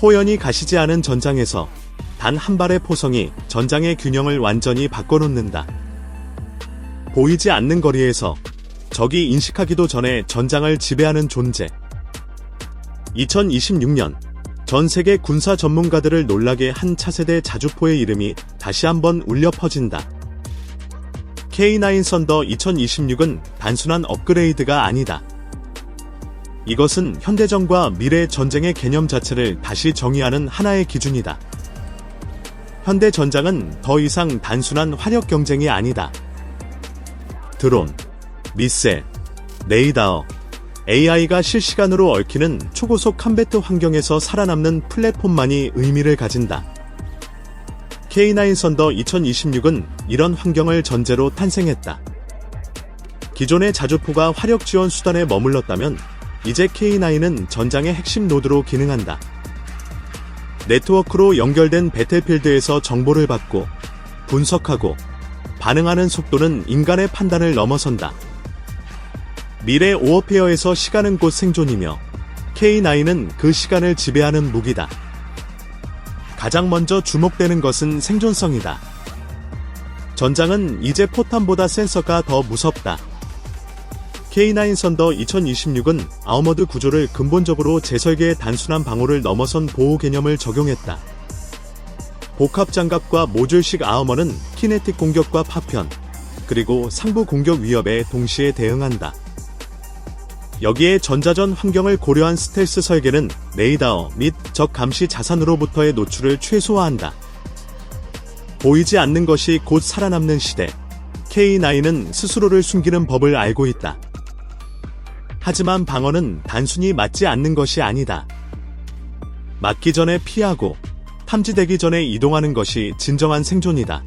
호연이 가시지 않은 전장에서 단 한 발의 포성이 전장의 균형을 완전히 바꿔놓는다. 보이지 않는 거리에서 적이 인식하기도 전에 전장을 지배하는 존재. 2026년 전 세계 군사 전문가들을 놀라게 한 차세대 자주포의 이름이 다시 한번 울려 퍼진다. K9 썬더 2026은 단순한 업그레이드가 아니다. 이것은 현대전과 미래 전쟁의 개념 자체를 다시 정의하는 하나의 기준이다. 현대 전장은 더 이상 단순한 화력 경쟁이 아니다. 드론, 미셀, 레이더, AI가 실시간으로 얽히는 초고속 컴배트 환경에서 살아남는 플랫폼만이 의미를 가진다. K9 썬더 2026은 이런 환경을 전제로 탄생했다. 기존의 자주포가 화력 지원 수단에 머물렀다면 이제 K9은 전장의 핵심 노드로 기능한다. 네트워크로 연결된 배틀필드에서 정보를 받고 분석하고 반응하는 속도는 인간의 판단을 넘어선다. 미래 오어페어에서 시간은 곧 생존이며 K9은 그 시간을 지배하는 무기다. 가장 먼저 주목되는 것은 생존성이다. 전장은 이제 포탄보다 센서가 더 무섭다. K9 썬더 2026은 아우머드 구조를 근본적으로 재설계의 단순한 방어를 넘어선 보호 개념을 적용했다. 복합 장갑과 모듈식 아우머는 키네틱 공격과 파편, 그리고 상부 공격 위협에 동시에 대응한다. 여기에 전자전 환경을 고려한 스텔스 설계는 레이더 및 적 감시 자산으로부터의 노출을 최소화한다. 보이지 않는 것이 곧 살아남는 시대. K9은 스스로를 숨기는 법을 알고 있다. 하지만 방어는 단순히 맞지 않는 것이 아니다. 맞기 전에 피하고 탐지되기 전에 이동하는 것이 진정한 생존이다.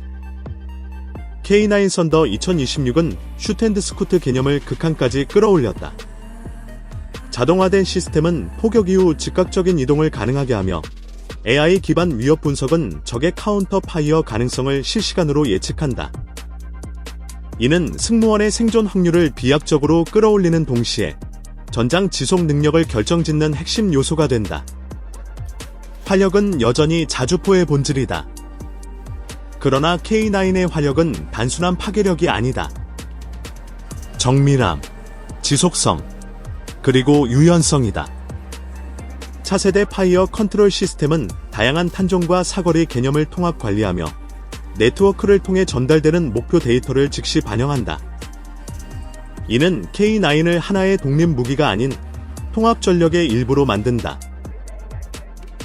K9 썬더 2026은 슈텐드 스쿠트 개념을 극한까지 끌어올렸다. 자동화된 시스템은 포격 이후 즉각적인 이동을 가능하게 하며 AI 기반 위협 분석은 적의 카운터 파이어 가능성을 실시간으로 예측한다. 이는 승무원의 생존 확률을 비약적으로 끌어올리는 동시에 전장 지속 능력을 결정짓는 핵심 요소가 된다. 화력은 여전히 자주포의 본질이다. 그러나 K9의 화력은 단순한 파괴력이 아니다. 정밀함, 지속성, 그리고 유연성이다. 차세대 파이어 컨트롤 시스템은 다양한 탄종과 사거리 개념을 통합 관리하며 네트워크를 통해 전달되는 목표 데이터를 즉시 반영한다. 이는 K9을 하나의 독립 무기가 아닌 통합 전력의 일부로 만든다.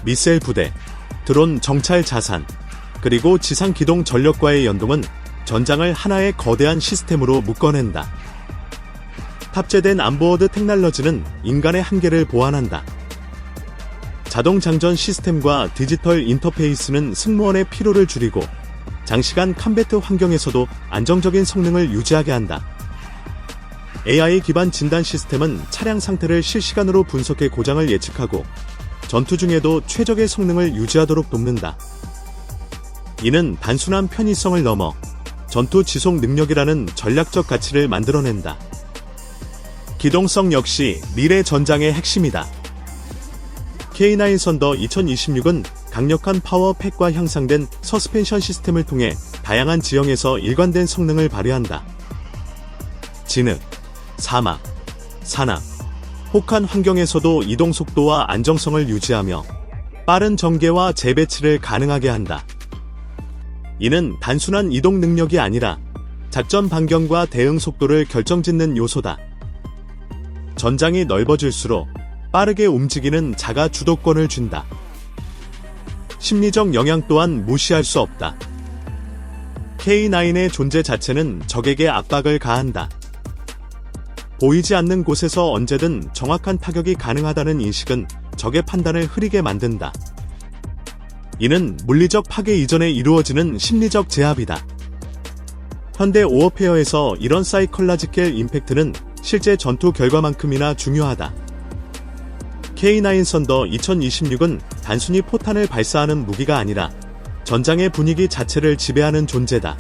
미셀 부대, 드론 정찰 자산, 그리고 지상 기동 전력과의 연동은 전장을 하나의 거대한 시스템으로 묶어낸다. 탑재된 안보워드 테크놀로지는 인간의 한계를 보완한다. 자동 장전 시스템과 디지털 인터페이스는 승무원의 피로를 줄이고 장시간 컴배트 환경에서도 안정적인 성능을 유지하게 한다. AI 기반 진단 시스템은 차량 상태를 실시간으로 분석해 고장을 예측하고 전투 중에도 최적의 성능을 유지하도록 돕는다. 이는 단순한 편의성을 넘어 전투 지속 능력이라는 전략적 가치를 만들어낸다. 기동성 역시 미래 전장의 핵심이다. K9 썬더 2026은 강력한 파워팩과 향상된 서스펜션 시스템을 통해 다양한 지형에서 일관된 성능을 발휘한다. 진흙, 사막, 산악, 혹한 환경에서도 이동 속도와 안정성을 유지하며 빠른 전개와 재배치를 가능하게 한다. 이는 단순한 이동 능력이 아니라 작전 반경과 대응 속도를 결정짓는 요소다. 전장이 넓어질수록 빠르게 움직이는 자가 주도권을 준다. 심리적 영향 또한 무시할 수 없다. K9의 존재 자체는 적에게 압박을 가한다. 보이지 않는 곳에서 언제든 정확한 타격이 가능하다는 인식은 적의 판단을 흐리게 만든다. 이는 물리적 파괴 이전에 이루어지는 심리적 제압이다. 현대 오어페어에서 이런 사이컬라지켈 임팩트는 실제 전투 결과만큼이나 중요하다. K9 썬더 2026은 단순히 포탄을 발사하는 무기가 아니라 전장의 분위기 자체를 지배하는 존재다.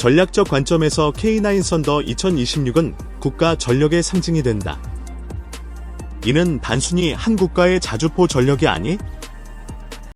전략적 관점에서 K9 썬더 2026은 국가 전력의 상징이 된다. 이는 단순히 한 국가의 자주포 전력이 아니